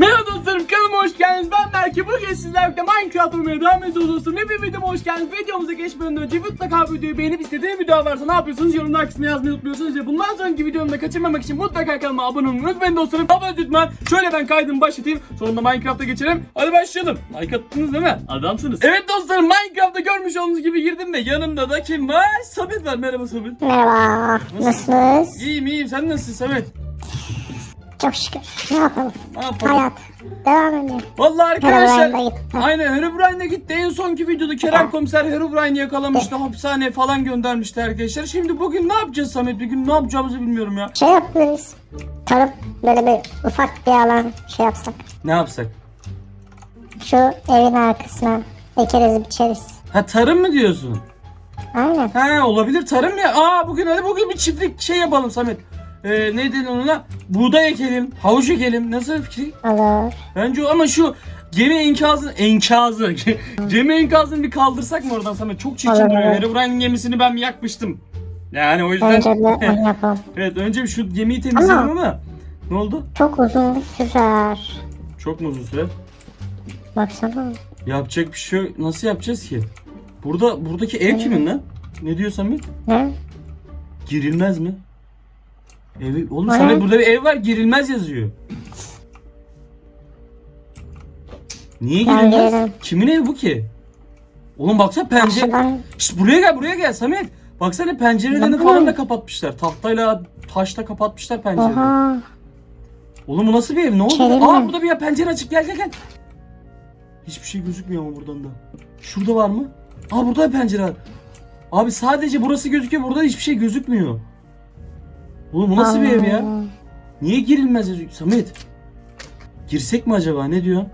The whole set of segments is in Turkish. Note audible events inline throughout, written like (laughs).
Merhaba dostlarım kanalıma hoş geldiniz. Ben Berke. Bugün sizlerle Minecraft oynamaya devam ediyoruz dostlarım. Hep bir videoma hoş geldiniz. Videomuza geçmeden önce mutlaka videoyu beğenip istediğiniz video varsa ne yapıyorsunuz? Yorumlar kısmına yazmayı unutmuyorsunuz. Ve bundan sonraki videomu da kaçırmamak için mutlaka kanalıma abone olmayı unutmayın dostlarım. Abone lütfen. Şöyle ben kaydımı başlatayım. Sonra Minecraft'a geçelim. Hadi başlayalım. Like attınız değil mi? Adamsınız. Evet dostlarım Minecraft'ta görmüş olduğunuz gibi girdim ve yanımda da kim var? Samet var. Merhaba Samet. Merhaba. Nasılsınız? İyiyim iyiyim. Sen nasılsın Samet? Çok şükür. Ne yapalım? Ne yapalım? Hayat. Devam ediyor. Vallahi arkadaşlar aynen Herobrine'de gitti. En sonki videoda Kerem komiser Herobrine'i yakalamıştı. Hapishaneye falan göndermişti arkadaşlar. Şimdi bugün ne yapacağız Samet? Bugün ne yapacağımızı bilmiyorum ya. Şey yapabiliriz. Tarıp böyle bir ufak bir alan şey yapsak. Ne yapsak? Şu evin arkasına ekeriz biçeriz. Ha tarım mı diyorsun? Aynen. Ha olabilir tarım ya. Aa bugün hadi bugün bir çiftlik şey yapalım Samet. Ee, ne dedin ona? Buğday ekelim, havuç ekelim. Nasıl fikir? Olur. Bence o ama şu gemi enkazını enkazı (laughs) gemi enkazını bir kaldırsak mı oradan Samet? Çok çirkin Olur, duruyor. Herobrine gemisini ben bir yakmıştım. Yani o yüzden Bence de onu (laughs) yapalım. Evet önce bir şu gemiyi temizleyelim Ama- ama ne oldu? Çok uzun sürer. Çok mu uzun süre? Baksana. Yapacak bir şey yok. Nasıl yapacağız ki? Burada buradaki ev kimin lan? Ne diyor Samet? Ne? Girilmez mi? Evi, oğlum. Samet burada bir ev var girilmez yazıyor. Niye Ben girilmez? Kimin evi bu ki? Oğlum baksana pencere. Aşağıdan Şşt, buraya gel buraya gel Samet. Baksana pencerelerini Bakın. falan da kapatmışlar. Tahtayla taşla kapatmışlar pencereleri. Oha. Oğlum bu nasıl bir ev? Ne oldu? İçeri Aa mi? burada bir ya pencere açık. Gel gel gel. Hiçbir şey gözükmüyor ama buradan da. Şurada var mı? Aa burada da pencere var. Abi sadece burası gözüküyor. Burada hiçbir şey gözükmüyor. Oğlum bu nasıl bir ev ya? Niye girilmez yazıyor? Samet. Girsek mi acaba? Ne diyor?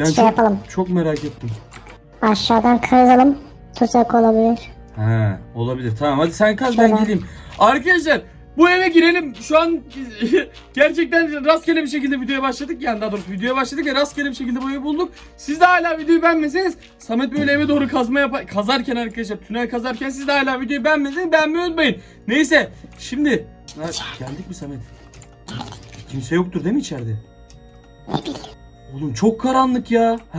Ben Şey çok, yapalım. çok merak ettim. Aşağıdan kazalım. Tuzak olabilir. He, olabilir. Tamam hadi sen kaz ben Tamam. geleyim. Arkadaşlar bu eve girelim. Şu an (laughs) gerçekten rastgele bir şekilde videoya başladık. Yani daha doğrusu videoya başladık ve rastgele bir şekilde bu evi bulduk. Siz de hala videoyu beğenmeseniz Samet böyle eve doğru kazma yap kazarken arkadaşlar tünel kazarken siz de hala videoyu beğenmeseniz beğenmeyi unutmayın. Neyse şimdi ha, geldik mi Samet? Kimse yoktur değil mi içeride? Oğlum çok karanlık ya. Heh.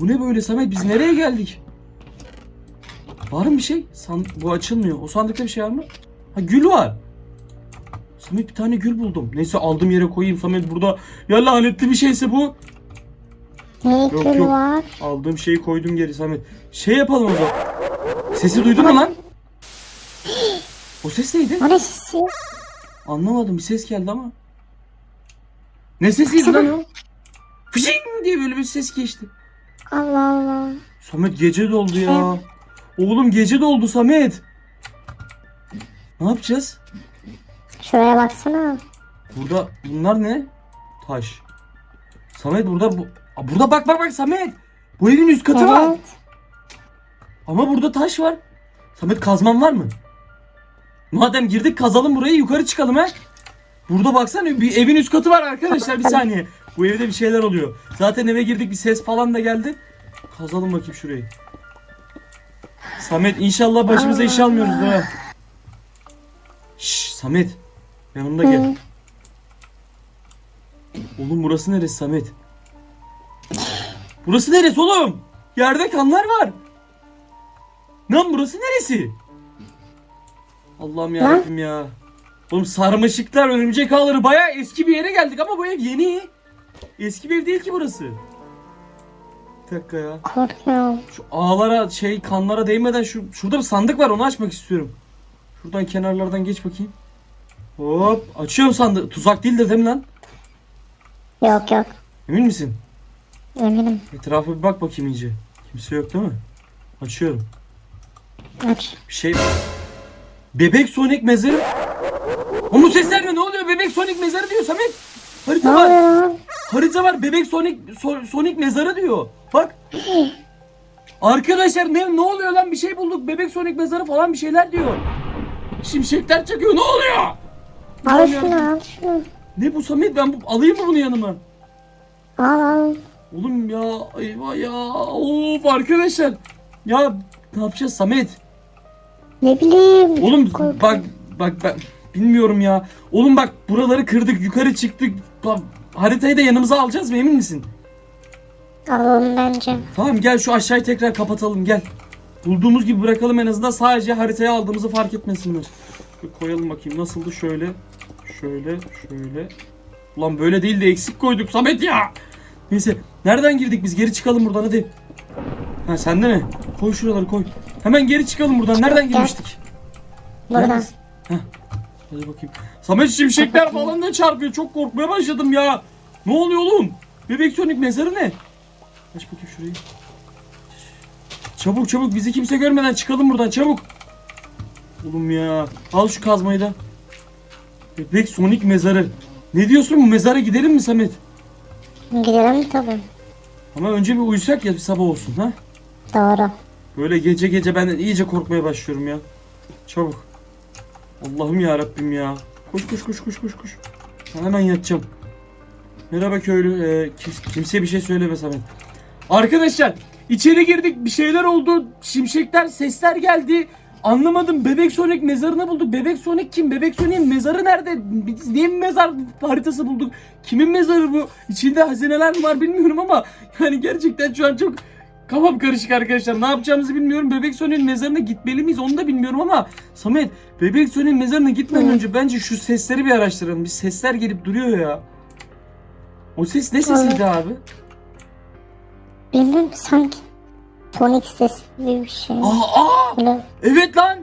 Bu ne böyle Samet biz nereye geldik? Var mı bir şey? San bu açılmıyor. O sandıkta bir şey var mı? Ha gül var. Samet bir tane gül buldum. Neyse aldım yere koyayım. Samet burada ya lanetli bir şeyse bu. Ne Yok, gül yok. var? Aldığım şeyi koydum geri Samet. Şey yapalım o zaman. Sesi duydun mu lan? O ses neydi? O ne sesi? Anlamadım bir ses geldi ama. Ne sesiydi lan o? Fışing diye böyle bir ses geçti. Allah Allah. Samet gece doldu ya. Oğlum gece doldu Samet. Ne yapacağız? Şuraya baksana. Burada bunlar ne? Taş. Samet burada bu Aa, burada bak bak bak Samet. Bu evin üst katı var. Evet. Ama burada taş var. Samet kazman var mı? Madem girdik kazalım burayı yukarı çıkalım ha. Burada baksana bir evin üst katı var arkadaşlar bir saniye. Bu evde bir şeyler oluyor. Zaten eve girdik bir ses falan da geldi. Kazalım bakayım şurayı. Samet inşallah başımıza iş almıyoruz ha. Şşş Samet. Yanımda gel. Hı. Oğlum burası neresi Samet? Burası neresi oğlum? Yerde kanlar var. Lan burası neresi? Allah'ım yarabbim ya. Oğlum sarmaşıklar, örümcek ağları bayağı eski bir yere geldik ama bu ev yeni. Eski bir ev değil ki burası. Bir dakika ya. Şu ağlara şey kanlara değmeden şu şurada bir sandık var onu açmak istiyorum. Şuradan kenarlardan geç bakayım. Hop açıyorum sandığı. Tuzak değildir değil mi lan? Yok yok. Emin misin? Eminim. Etrafa bir bak bakayım iyice. Kimse yok değil mi? Açıyorum. Aç. Bir şey Bebek Sonic mezarı. O bu sesler ne? Ne oluyor? Bebek Sonic mezarı diyor Samet. Harita var. lan? Harita var. Bebek Sonic So- Sonic mezarı diyor. Bak. Arkadaşlar ne ne oluyor lan? Bir şey bulduk. Bebek Sonic mezarı falan bir şeyler diyor. Şimşekler çakıyor. Ne oluyor? Al şunu al şunu. Ne bu Samet? Ben bu, alayım mı bunu yanıma? Al al. Oğlum ya eyvah ya. Of arkadaşlar. Ya ne yapacağız Samet? Ne bileyim. Oğlum korkuyorum. bak bak ben bilmiyorum ya. Oğlum bak buraları kırdık yukarı çıktık. Bak, haritayı da yanımıza alacağız mı emin misin? Alalım bence. Tamam gel şu aşağıyı tekrar kapatalım gel. Bulduğumuz gibi bırakalım en azından sadece haritaya aldığımızı fark etmesinler. Bir koyalım bakayım nasıldı şöyle. Şöyle şöyle. Ulan böyle değil de eksik koyduk Samet ya. Neyse nereden girdik biz geri çıkalım buradan hadi. Ha sende mi? Koy şuraları koy. Hemen geri çıkalım buradan. Nereden girmiştik? Buradan. Heh. Hadi bakayım. Samet şimşekler falan da çarpıyor. Çok korkmaya başladım ya. Ne oluyor oğlum? Bebek Sonic mezarı ne? Aç bakayım şurayı. Çabuk çabuk bizi kimse görmeden çıkalım buradan çabuk. Oğlum ya. Al şu kazmayı da. Bebek Sonic mezarı. Ne diyorsun bu mezara gidelim mi Samet? Gidelim tabii. Ama önce bir uyusak ya bir sabah olsun ha. Doğru. Böyle gece gece ben iyice korkmaya başlıyorum ya. Çabuk. Allah'ım ya Rabbim ya. Koş koş koş koş koş koş. Hemen yatacağım. Merhaba köylü. Ee, kim- kimseye bir şey söyleme Samet. Arkadaşlar içeri girdik bir şeyler oldu. Şimşekler sesler geldi. Anlamadım. Bebek Sonic mezarını bulduk. Bebek Sonic kim? Bebek Sonic'in mezarı nerede? Biz niye bir mezar haritası bulduk? Kimin mezarı bu? İçinde hazineler mi var bilmiyorum ama yani gerçekten şu an çok Kafam karışık arkadaşlar. Ne yapacağımızı bilmiyorum. Bebek Sonic'in mezarına gitmeli miyiz onu da bilmiyorum ama Samet Bebek Sonic'in mezarına gitmeden önce bence şu sesleri bir araştıralım. Bir sesler gelip duruyor ya. O ses ne sesiydi abi? Bilmiyorum sanki Sonic sesi gibi bir şey. Aa, aa! Böyle Evet lan.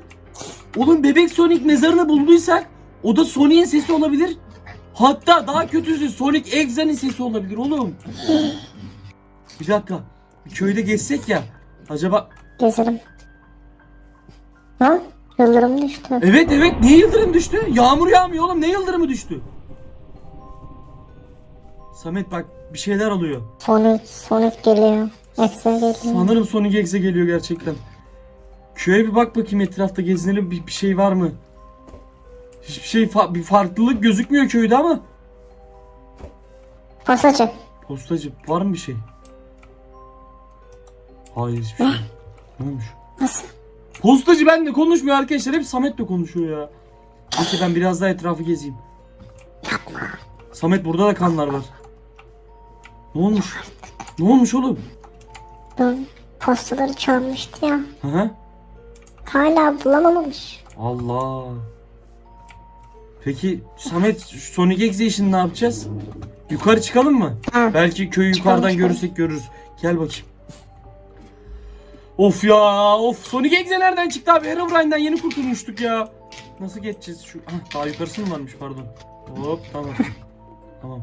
Oğlum Bebek Sonic mezarını bulduysak o da Sonic'in sesi olabilir. Hatta daha kötüsü Sonic Exa'nın sesi olabilir oğlum. Bir dakika. Bir köyde gezsek ya. Acaba gezelim. Lan yıldırım düştü. Evet evet niye yıldırım düştü? Yağmur yağmıyor oğlum ne yıldırımı düştü? Samet bak bir şeyler oluyor. Sonic, Sonic geliyor. Exe geliyor. Sanırım Sonic Exe geliyor gerçekten. Köye bir bak bakayım etrafta gezinelim bir, bir şey var mı? Hiçbir şey fa- bir farklılık gözükmüyor köyde ama. Postacı. Postacı var mı bir şey? Hayır hiçbir şey. yok. Ne olmuş? Nasıl? Postacı benimle konuşmuyor arkadaşlar. Hep Samet'le konuşuyor ya. Neyse ben biraz daha etrafı gezeyim. Samet burada da kanlar var. Ne olmuş? Ne olmuş oğlum? Bu postaları çalmıştı ya. Hı hı. Hala bulamamış. Allah. Peki Samet Sonic Exe işini ne yapacağız? Yukarı çıkalım mı? Ha. Belki köyü Çıkalım, yukarıdan çıkalım. görürsek görürüz. Gel bakayım. Of ya of Sonic Exe nereden çıktı abi? Herobrine'den yeni kurtulmuştuk ya. Nasıl geçeceğiz şu? Hah, daha yukarısı mı varmış pardon. Hop tamam. (laughs) tamam.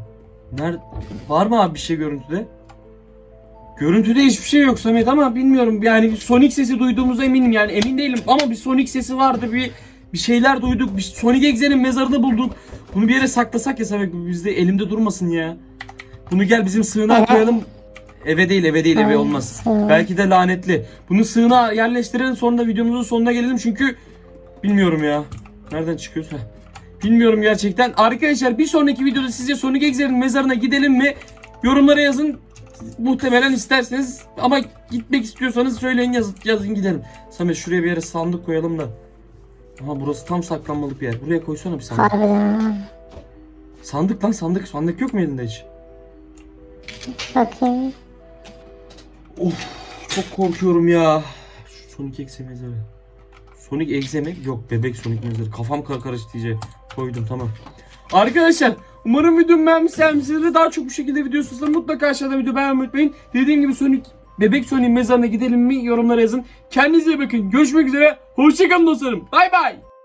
Nerede? Var mı abi bir şey görüntüde? Görüntüde hiçbir şey yok Samet ama bilmiyorum. Yani bir Sonic sesi duyduğumuza eminim. Yani emin değilim ama bir Sonic sesi vardı bir bir şeyler duyduk. Bir Sonic Exe'nin mezarını bulduk. Bunu bir yere saklasak ya Samet bizde elimde durmasın ya. Bunu gel bizim sığınağa koyalım. Eve değil eve değil eve olmaz. belki de lanetli. Bunu sığınağa yerleştirelim sonra da videomuzun sonuna gelelim. Çünkü bilmiyorum ya. Nereden çıkıyoruz Heh. Bilmiyorum gerçekten. Arkadaşlar bir sonraki videoda sizce Sonic Exe'nin mezarına gidelim mi? Yorumlara yazın. Muhtemelen isterseniz ama gitmek istiyorsanız söyleyin yazın, yazın gidelim. Samet şuraya bir yere sandık koyalım da. Ama burası tam saklanmalık bir yer. Buraya koysana bir sandık. Harbiden ha. Sandık lan sandık. Sandık yok mu elinde hiç? Bakayım. Of çok korkuyorum ya. Şu Sonic Exe mezarı. Sonic Exe mi? Yok bebek Sonic mezarı. Kafam kar karıştı iyice. Koydum tamam. Arkadaşlar umarım videomu beğenmişsinizdir. Daha çok bu şekilde video mutlaka aşağıda video beğenmeyi unutmayın. Dediğim gibi Sonic Bebek Sonic mezarına gidelim mi yorumlara yazın. Kendinize bakın. Görüşmek üzere. Hoşçakalın dostlarım. Bay bay.